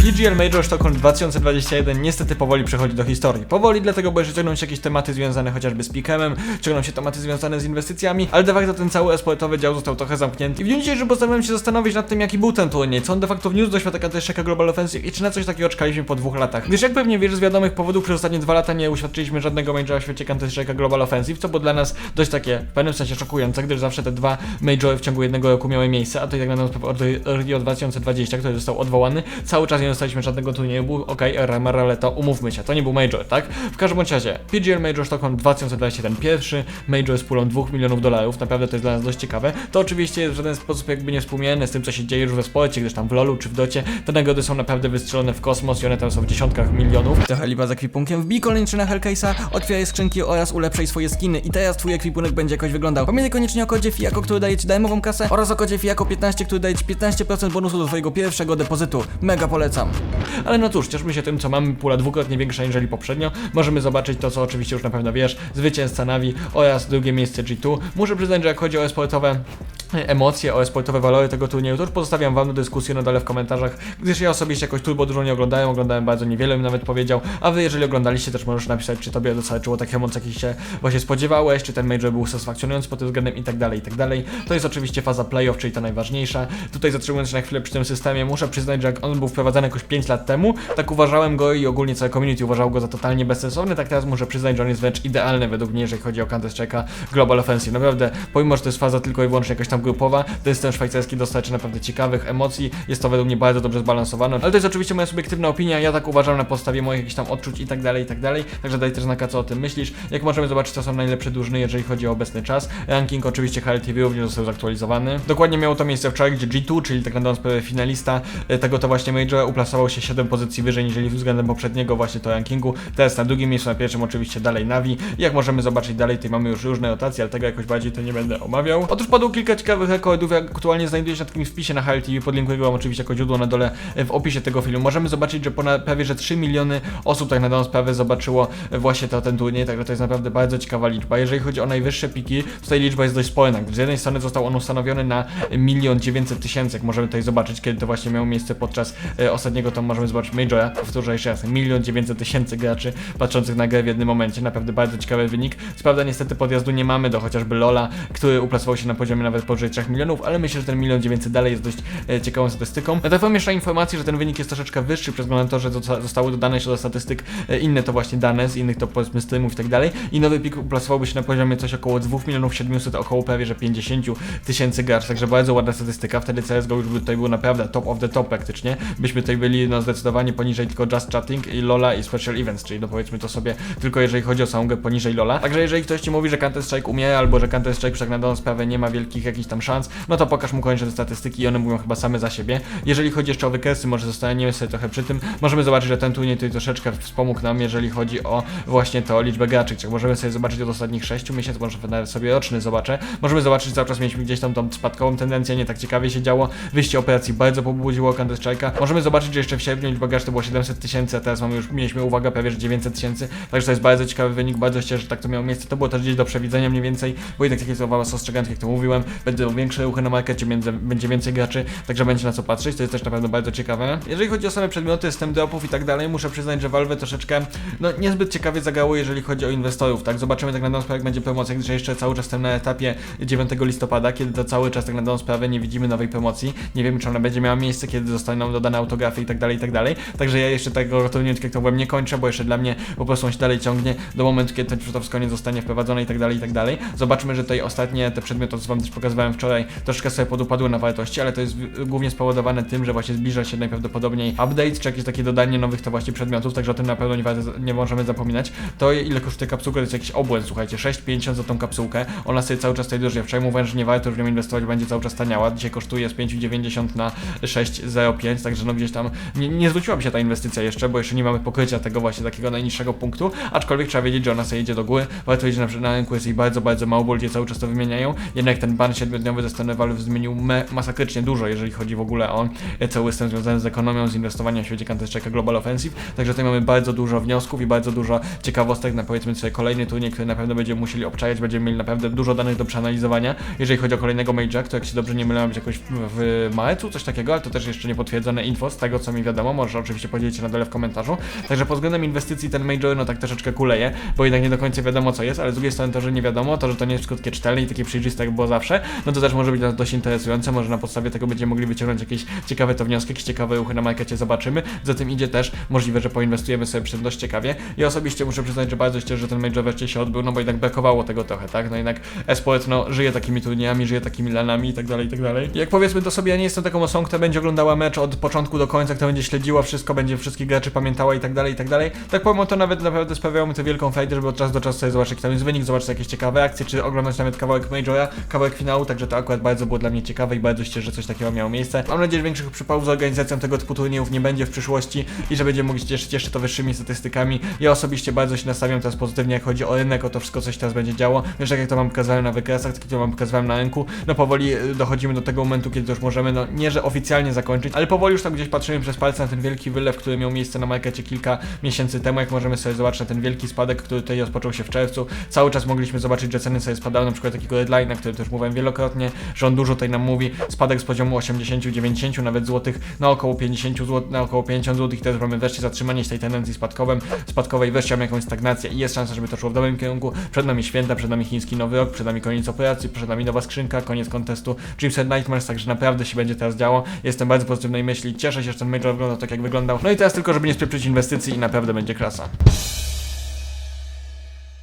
PGL Major Stockholm 2021 niestety powoli przechodzi do historii. Powoli dlatego, bo jeszcze ciągną się jakieś tematy związane chociażby z Pikemem, ciągną się tematy związane z inwestycjami, ale de facto ten cały esportowy dział został trochę zamknięty. I w dniu dzisiejszym postanowiłem się zastanowić nad tym, jaki był ten turniej, co on de facto wniósł do świata Counter-Strike'a Global Offensive i czy na coś takiego czekaliśmy po dwóch latach. Gdyż jak pewnie wiesz, z wiadomych powodów przez ostatnie dwa lata nie uświadczyliśmy żadnego majora w świecie Counter-Strike'a Global Offensive, co było dla nas dość takie w pewnym sensie szokujące, gdyż zawsze te dwa majory w ciągu jednego roku miały miejsce, a to i tak na sprawę od Rio 2020, który został odwołany, cały czas nie dostaliśmy żadnego turnieju, był ok, RMR, ale to umówmy się, to nie był major, tak? W każdym razie, PGL Major Stockholm 2021 pierwszy, major z pulą 2 milionów dolarów, naprawdę to jest dla nas dość ciekawe. To oczywiście jest w żaden sposób jakby nie współmienne z tym, co się dzieje już we sporcie, gdyż tam w LoLu czy w Docie te nagrody są naprawdę wystrzelone w kosmos i one tam są w dziesiątkach milionów. Trochę lipa z ekwipunkiem, wbij na Hellcase'a, otwieraj skrzynki oraz ulepszaj swoje skiny i teraz twój ekwipunek będzie jakoś wyglądał. Pamiętaj koniecznie o kodzie FIAKO, który daje ci darmową kasę oraz o kodzie FIAKO 15, który daje ci 15% bonusu do twojego pierwszego depozytu. Mega polecam. Ale no cóż, cieszmy się tym, co mamy, pula dwukrotnie większa niżeli poprzednio. Możemy zobaczyć to, co oczywiście już na pewno wiesz, zwycięzca Navi oraz drugie miejsce G2. Muszę przyznać, że jak chodzi o sportowe emocje, o sportowe walory tego turnieju, to już pozostawiam wam do dyskusji na dole w komentarzach, gdyż ja osobiście jakoś turbo dużo nie oglądałem, oglądałem bardzo niewiele, bym nawet powiedział, a wy jeżeli oglądaliście też możesz napisać, czy tobie dostarczyło takich emocji, jakich się właśnie spodziewałeś, czy ten major był satysfakcjonujący pod tym względem i tak dalej, i tak dalej. To jest oczywiście faza playoff, czyli ta najważniejsza. Tutaj zatrzymując się na chwilę przy tym systemie, muszę przyznać, że jak on był wprowadzany jakoś 5 lat temu, tak uważałem go i ogólnie całe community uważało go za totalnie bezsensowny, tak teraz muszę przyznać, że on jest wręcz idealny według mnie, jeżeli chodzi o Counter-Strike'a Global Offensive. Naprawdę, pomimo, że to jest faza tylko i wyłącznie jakaś tam grupowa, ten system szwajcarski dostarczy naprawdę ciekawych emocji, jest to według mnie bardzo dobrze zbalansowane, ale to jest oczywiście moja subiektywna opinia, ja tak uważam na podstawie moich jakichś tam odczuć i tak dalej, i tak dalej, także daj też znaka co o tym myślisz. Jak możemy zobaczyć, to są najlepsze drużyny, jeżeli chodzi o obecny czas. Ranking oczywiście HLTV również został zaktualizowany. Dokładnie miało to miejsce wczoraj, gdzie G2, czyli tak naprawdę sprawę finalista e, tego to właśnie Majora, uplasował się 7 pozycji wyżej niż względem poprzedniego właśnie to rankingu. Teraz na drugim miejscu, na pierwszym oczywiście dalej Navi. Jak możemy zobaczyć dalej, tutaj mamy już różne rotacje, ale tego jakoś bardziej to nie będę omawiał. Otóż padło kilka ciekawych rekordów, jak aktualnie znajduje się na takim wpisie na HLTV, podlinkuję wam oczywiście jako źródło na dole e, w opisie tego filmu. Możemy zobaczyć, że ponad prawie że 3 miliony osób tak na dobrą sprawę zobaczyło e, właśnie to, ten turniej, także to jest naprawdę bardzo ciekawa liczba. Jeżeli chodzi o najwyższe piki, tutaj liczba jest dość spora. Z jednej strony został on ustanowiony na milion dziewięćset tysięcy, jak możemy tutaj zobaczyć, kiedy to właśnie miało miejsce podczas e, ostatniego, to możemy zobaczyć Majora, powtórzę jeszcze raz, milion dziewięćset tysięcy graczy patrzących na grę w jednym momencie, naprawdę bardzo ciekawy wynik. Co prawda niestety podjazdu nie mamy do chociażby Lola, który uplasował się na poziomie nawet powyżej 3 milionów, ale myślę, że ten milion dziewięćset dalej jest dość e, ciekawą statystyką. Natomiast jeszcze informację, że ten wynik jest troszeczkę wyższy przez względu na to, że zosta- zostały dodane jeszcze do statystyk e, inne to właśnie dane z innych to powiedzmy streamów i tak dalej. I nowy pik uplasowałby się na poziomie coś około 2 milionów 700, około prawie że 50 tysięcy graczy, także bardzo ładna statystyka, wtedy CSGO już by tutaj był naprawdę top of the top praktycznie, byśmy tutaj byli no zdecydowanie poniżej tylko Just Chatting i Lola i Special Events, czyli no powiedzmy to sobie tylko jeżeli chodzi o samą poniżej Lola, także jeżeli ktoś Ci mówi, że Counter-Strike umie albo że Counter-Strike już tak na dobrą sprawę nie ma wielkich jakichś tam szans, no to pokaż mu koniecznie te statystyki i one mówią chyba same za siebie. Jeżeli chodzi jeszcze o wykresy, może zostaniemy sobie trochę przy tym, możemy zobaczyć, że ten turniej tutaj troszeczkę wspomógł nam, jeżeli chodzi o właśnie to liczbę graczy, czyli możemy sobie zobaczyć od ostatnich 6 miesięcy, może nawet sobie roczny zobaczę, możemy zobaczyć, że cały czas mieliśmy gdzieś tam tą spadkową tendencję, nie tak ciekawie się działo, wyjście operacji bardzo pobudziło Counter-Strike'a, możemy zobaczyć, że jeszcze w sierpniu liczba graczy to było 700 tysięcy, a teraz mamy już, mieliśmy uwagę prawie, że 900 tysięcy, także to jest bardzo ciekawy wynik, bardzo się że tak to miało miejsce, to było też gdzieś do przewidzenia mniej więcej, bo jednak takie słowa tak jak to mówiłem, większe ruchy na markecie, będzie więcej graczy, także będzie na co patrzeć, to jest też na pewno bardzo ciekawe. Jeżeli chodzi o same przedmioty, system dropów i tak dalej, muszę przyznać, że Valve troszeczkę, no niezbyt ciekawie zagało, jeżeli chodzi o inwestorów, tak? Zobaczymy tak na dobrą sprawę, jak będzie promocja, gdyż jeszcze cały czas jestem na etapie 9 listopada, kiedy to cały czas tak na dobrą sprawę nie widzimy nowej promocji, nie wiemy, czy ona będzie miała miejsce, kiedy zostaną dodane autografy i tak dalej, i tak dalej, także ja jeszcze tego to byłem, nie kończę, bo jeszcze dla mnie po prostu on się dalej ciągnie do momentu, kiedy to wszystko nie zostanie wprowadzone i tak dalej, i tak dalej. Zobaczmy, że tutaj ostatnie te przedmioty, co wam też pokazywałem wczoraj, troszeczkę sobie podupadły na wartości, ale to jest głównie spowodowane tym, że właśnie zbliża się najprawdopodobniej update, czy jakieś takie dodanie nowych to właśnie przedmiotów, także o tym na pewno nie, warto, nie możemy zapominać. To ile kosztuje kapsułka, to jest jakiś obłęd, słuchajcie, 6,50 za tą kapsułkę, ona sobie cały czas tutaj drożeje. Wczoraj mówiłem, że nie warto w nią inwestować, będzie cały czas taniała, dzisiaj kosztuje z 5,90 na 6,05, także no gdzieś tam nie, nie zwróciła mi się ta inwestycja jeszcze, bo jeszcze nie mamy pokrycia tego właśnie takiego najniższego punktu, aczkolwiek trzeba wiedzieć, że ona sobie idzie do góry, warto wiedzieć, że na, na rynku jest jej bardzo, bardzo mało, bo ludzie cały czas to wymieniają, jednak ten ban się siedmiodniowy ze Valve zmienił me masakrycznie dużo, jeżeli chodzi w ogóle o e, cały system związany z ekonomią, z inwestowaniem w świecie Counter-Strike'a Global Offensive. Także tutaj mamy bardzo dużo wniosków i bardzo dużo ciekawostek na powiedzmy sobie kolejny turniej, który na pewno będziemy musieli obczajać. Będziemy mieli naprawdę dużo danych do przeanalizowania. Jeżeli chodzi o kolejnego Major, to jak się dobrze nie mylę, być jakoś w, w marcu, coś takiego, ale to też jeszcze nie potwierdzone info z tego, co mi wiadomo. Możesz oczywiście podzielić się na dole w komentarzu. Także pod względem inwestycji ten Major no tak troszeczkę kuleje, bo jednak nie do końca wiadomo co jest, ale z drugiej strony to, że nie wiadomo, to, że to nie jest krótkie czytelne i takie przejrzyste jak było zawsze, no to też może być dość interesujące, może na podstawie tego będziemy mogli wyciągnąć jakieś ciekawe to wnioski, jakieś ciekawe ruchy na markecie zobaczymy. Za tym idzie też możliwe, że poinwestujemy sobie przy tym dość ciekawie. Ja osobiście muszę przyznać, że bardzo cieszę, że ten Major wreszcie się odbył, no bo jednak brakowało tego trochę, tak? No jednak esport no żyje takimi turniejami, żyje takimi lanami i tak dalej, i tak dalej. Jak powiedzmy to sobie, ja nie jestem taką osobą, która będzie oglądała mecz od początku do końca, która będzie śledziła wszystko, będzie wszystkich graczy pamiętała i tak dalej, i tak dalej. Tak powiem, to nawet naprawdę sprawiało mi to wielką frajdę, żeby od czasu do czasu sobie zobaczyć jaki tam jest wynik, zobaczyć jakieś ciekawe akcje, czy oglądać nawet kawałek Majora, kawałek finału, także to akurat bardzo było dla mnie ciekawe i bardzo się cieszę, że coś takiego miało miejsce. Mam nadzieję, że większych przypałów z organizacją tego typu turniejów nie będzie w przyszłości i że będziemy mogli cieszyć jeszcze to wyższymi statystykami. Ja osobiście bardzo się nastawiam teraz pozytywnie, jak chodzi o rynek, o to wszystko, co się teraz będzie działo. Wiesz, tak jak to wam pokazałem na wykresach, tak jak to wam pokazywałem na rynku, no powoli y, dochodzimy do tego momentu, kiedy to już możemy, no nie, że oficjalnie zakończyć, ale powoli już tak gdzieś patrzymy przez palce na ten wielki wylew, który miał miejsce na markecie kilka miesięcy temu, jak możemy sobie zobaczyć na ten wielki spadek, który tutaj rozpoczął się w czerwcu. Cały czas mogliśmy zobaczyć, że ceny sobie spadały, na przykład takiego deadline'a, który też mówiłem wielokrotnie, że on dużo tutaj nam mówi, spadek z poziomu 80-90 nawet złotych na około 50 zł, na około 50 zł i też mamy wreszcie zatrzymanie się tej tendencji spadkowym, spadkowej, wreszcie mamy jakąś stagnację i jest szansa, żeby to szło w dobrym kierunku. Przed nami święta, przed nami chiński nowy rok, przed nami koniec operacji, przed nami nowa skrzynka, koniec kontestu Chipset Nightmares, także naprawdę się będzie teraz działo. Jestem bardzo pozytywnej myśli, cieszę się, że ten Major wygląda tak jak wyglądał. No i teraz tylko, żeby nie spieprzyć inwestycji i naprawdę będzie klasa.